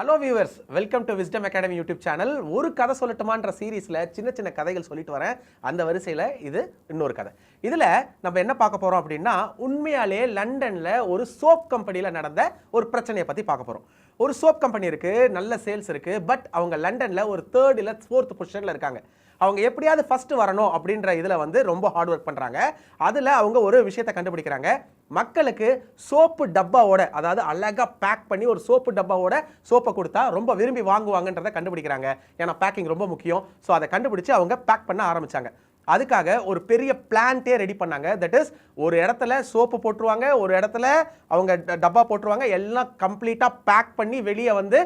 Hello viewers welcome to Wisdom Academy YouTube channel ஒரு கதை சொல்லட்டுமான்ற சீரீஸில் சின்ன சின்ன கதைகள் சொல்லிட்டு வரேன். அந்த வரிசையில் இது இன்னொரு கதை. இதில் நம்ம என்ன பார்க்க போகிறோம் அப்படின்னா உண்மையாலே லண்டனில் ஒரு சோப் கம்பெனியில் நடந்த ஒரு பிரச்சனையை பற்றி பார்க்க போகிறோம் ஒரு சோப் கம்பெனி இருக்குது நல்ல சேல்ஸ் இருக்குது பட் அவங்க லண்டனில் ஒரு தேர்ட் இல்லை ஃபோர்த் பொசிஷனில் இருக்காங்க. அவங்க எப்படியாவது ஃபஸ்ட்டு வரணும் அப்படின்ற இதில் வந்து ரொம்ப ஹார்ட் ஒர்க் பண்ணுறாங்க அதில் அவங்க ஒரு விஷயத்தை கண்டுபிடிக்கிறாங்க. மக்களுக்கு சோப்பு டப்பாவோட அதாவது அழகாக பேக் பண்ணி ஒரு சோப்பு டப்பாவோட சோப்பை கொடுத்தா ரொம்ப விரும்பி வாங்குவாங்கன்றதை கண்டுபிடிக்கிறாங்க. ஏன்னா பேக்கிங் ரொம்ப முக்கியம். ஸோ அதை கண்டுபிடிச்சு அவங்க பேக் பண்ண ஆரம்பித்தாங்க அதுக்காக ஒரு பெரிய பிளான்ட்டே ரெடி பண்ணாங்க. தட் இஸ் ஒரு இடத்துல சோப்பு போட்டுருவாங்க ஒரு இடத்துல அவங்க டப்பா போட்டுருவாங்க எல்லாம் கம்ப்ளீட்டாக பேக் பண்ணி வெளியே வந்து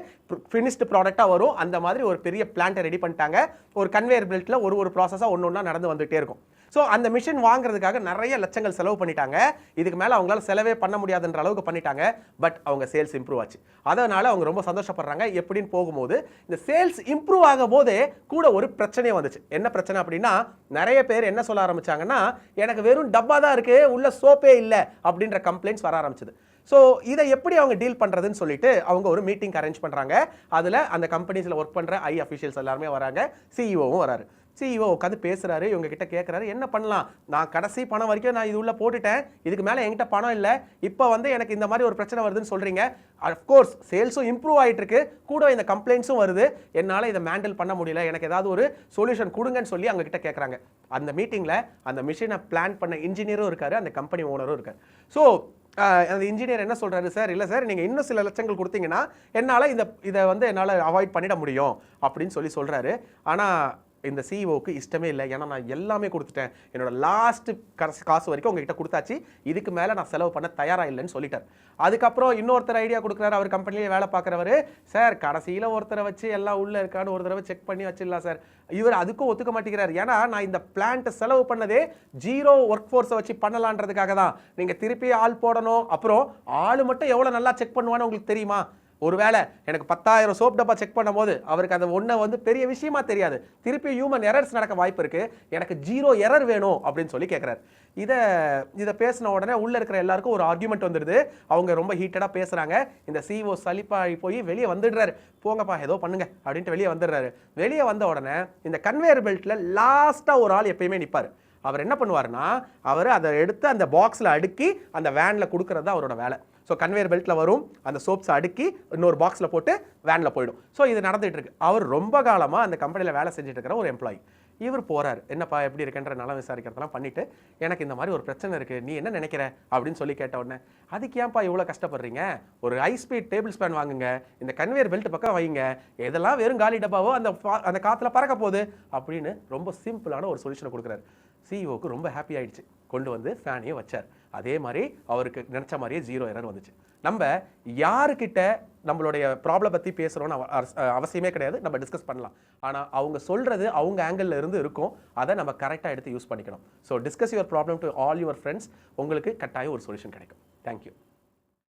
ஃபினிஷ்டு ப்ராடக்டாக வரும். அந்த மாதிரி ஒரு பெரிய பிளான்ட்டை ரெடி பண்ணிட்டாங்க. ஒரு கன்வேயர் பெல்ட்டில் ஒரு ஒரு ப்ராசஸாக ஒன்று ஒன்றா நடந்து வந்துகிட்டே இருக்கும். ஸோ அந்த மிஷின் வாங்குறதுக்காக நிறைய லட்சங்கள் செலவு பண்ணிட்டாங்க. இதுக்கு மேலே அவங்களால செலவே பண்ண முடியாதுன்ற அளவுக்கு பண்ணிட்டாங்க. பட் அவங்க சேல்ஸ் இம்ப்ரூவ் ஆச்சு. அதனால அவங்க ரொம்ப சந்தோஷப்படுறாங்க. எப்படின்னு போகும்போது இந்த சேல்ஸ் இம்ப்ரூவ் ஆகும் போதே கூட ஒரு பிரச்சனையே வந்துச்சு. என்ன பிரச்சனை அப்படின்னா நிறைய பேர் என்ன சொல்ல ஆரம்பிச்சாங்கன்னா எனக்கு வெறும் டப்பா தான் இருக்கு உள்ள சோப்பே இல்லை அப்படின்ற கம்ப்ளைண்ட்ஸ் வர ஆரம்பிச்சது. ஸோ இதை எப்படி அவங்க டீல் பண்ணுறதுன்னு சொல்லிட்டு அவங்க ஒரு மீட்டிங் அரேஞ்ச் பண்ணுறாங்க அதில் அந்த கம்பெனிஸில் ஒர்க் பண்ணுற ஐ அஃபிஷியல்ஸ் எல்லாருமே வராங்க. சிஇஓவும் வராரு. சிஇஓ உட்காந்து பேசுறாரு இவங்க கிட்ட கேட்குறாரு என்ன பண்ணலாம்? நான் கடைசி பணம் வரைக்கும் நான் இது உள்ள போட்டுட்டேன். இதுக்கு மேலே என்கிட்ட பணம் இல்லை. இப்போ வந்து எனக்கு இந்த மாதிரி ஒரு பிரச்சனை வருதுன்னு சொல்கிறீங்க அஃப்கோர்ஸ் சேல்ஸும் இம்ப்ரூவ் ஆகிட்டுருக்கு கூட இந்த கம்ப்ளைண்ட்ஸும் வருது. என்னால் இதை மேண்டில் பண்ண முடியல. எனக்கு ஏதாவது ஒரு சொல்யூஷன் கொடுங்கன்னு சொல்லி அவங்க கிட்ட கேட்குறாங்க அந்த மீட்டிங்கில் அந்த மிஷினை பிளான் பண்ண இன்ஜினியரும் இருக்கார். அந்த கம்பெனி ஓனரும் இருக்காரு. ஸோ அந்த இன்ஜினியர் என்ன சொல்கிறாரு சார் இல்லை சார் நீங்கள் இன்னும் சில லட்சங்கள் கொடுத்தீங்கன்னா என்னால் இந்த இதை வந்து என்னால் அவாய்ட் பண்ணிட முடியும். அப்படின்னு சொல்லி சொல்கிறாரு ஆனால் இந்த சிஇஓக்கு இஷ்டமே இல்லை. ஏன்னா நான் எல்லாமே கொடுத்துட்டேன். என்னோட லாஸ்ட் காசு காசு வரைக்கும் உங்ககிட்ட கொடுத்தாச்சு. இதுக்கு மேலே நான் செலவு பண்ண தயாராக இல்லைன்னு சொல்லிட்டார். அதுக்கப்புறம் இன்னொருத்தர் ஐடியா கொடுக்குறாரு. அவர் கம்பெனிலேயே வேலை பார்க்குறவர். சார் கடைசியில் ஒருத்தரை வச்சு எல்லாம் உள்ளே இருக்கான்னு ஒரு தடவை செக் பண்ணி வச்சிடலாம் சார் இவர் அதுக்கும் ஒத்துக்க மாட்டேங்கிறார். ஏன்னா நான் இந்த பிளான்ட்டை செலவு பண்ணதே ஜீரோ ஒர்க் ஃபோர்ஸை வச்சு பண்ணலான்றதுக்காக தான். நீங்கள் திருப்பி ஆள் போடணும். அப்புறம் ஆள் மட்டும் எவ்வளோ நல்லா செக் பண்ணுவான்னு உங்களுக்கு தெரியுமா? ஒருவேளை எனக்கு பத்தாயிரம் சோப் டப்பா செக் பண்ணும்போது அவருக்கு அந்த ஒன்றை வந்து பெரிய விஷயமா தெரியாது. திருப்பி ஹியூமன் எரர்ஸ் நடக்க வாய்ப்பு இருக்குது எனக்கு ஜீரோ எரர் வேணும் அப்படின்னு சொல்லி கேட்குறாரு இதை இதை பேசின உடனே உள்ளே இருக்கிற எல்லாருக்கும் ஒரு ஆர்குமெண்ட் வந்துடுது. அவங்க ரொம்ப ஹீட்டடாக பேசுகிறாங்க இந்த சிஓ சலிப்பாகி போய் வெளியே வந்துடுறாரு. போங்கப்பா ஏதோ பண்ணுங்க அப்படின்ட்டு வெளியே வந்துடுறாரு. வெளியே வந்த உடனே இந்த கன்வேயர் பெல்ட்டில் லாஸ்ட்டாக ஒரு ஆள் எப்பயுமே நிற்பார் அவர் என்ன பண்ணுவாருன்னா அவர் அதை எடுத்து அந்த பாக்ஸில் அடுக்கி அந்த வேனில் கொடுக்கறது தான் அவரோட வேலை. ஸோ கன்வேயர் பெல்ட்டில் வரும். அந்த சோப்ஸை அடுக்கி இன்னொரு பாக்ஸில் போட்டு வேனில் போயிடும். ஸோ இது நடந்துகிட்டு இருக்கு. அவர் ரொம்ப காலமாக அந்த கம்பெனியில் வேலை செஞ்சுட்டு இருக்கிற ஒரு எம்ப்ளாயி இவர் போகிறார் என்னப்பா எப்படி இருக்குன்ற நலம் விசாரிக்கிறதெல்லாம் பண்ணிட்டு எனக்கு இந்த மாதிரி ஒரு பிரச்சனை இருக்குது நீ என்ன நினைக்கிற? அப்படின்னு சொல்லி கேட்ட உடனே அதுக்கு ஏன்ப்பா இவ்வளோ கஷ்டப்படுறீங்க? ஒரு ஹை ஸ்பீட் டேபிள் ஸ்பேன் வாங்குங்க. இந்த கன்வேயர் பெல்ட் பக்கம் வைங்க. எதெல்லாம் வெறும் காலி டப்பாவோ அந்த அந்த காற்றுல பறக்க போகுது. அப்படின்னு ரொம்ப சிம்பிளான ஒரு சொல்யூஷனை கொடுக்குறாரு. சிஇஓக்கு ரொம்ப ஹாப்பி ஆயிடுச்சு. கொண்டு வந்து ஃபேனையும் வச்சார். அதே மாதிரி அவருக்கு நினச்ச மாதிரியே ஜீரோ எரர் வந்துச்சு. நம்ம யாருக்கிட்ட நம்மளுடைய ப்ராப்ளம் பற்றி பேசுகிறோன்னு அவசியமே கிடையாது. நம்ம டிஸ்கஸ் பண்ணலாம். ஆனால் அவங்க சொல்கிறது அவங்க ஆங்கிளில் இருந்து இருக்கும். அதை நம்ம கரெக்டாக எடுத்து யூஸ் பண்ணிக்கணும். So discuss your problem to all your friends உங்களுக்கு கட்டாயம் ஒரு சொல்யூஷன் கிடைக்கும். தேங்க்யூ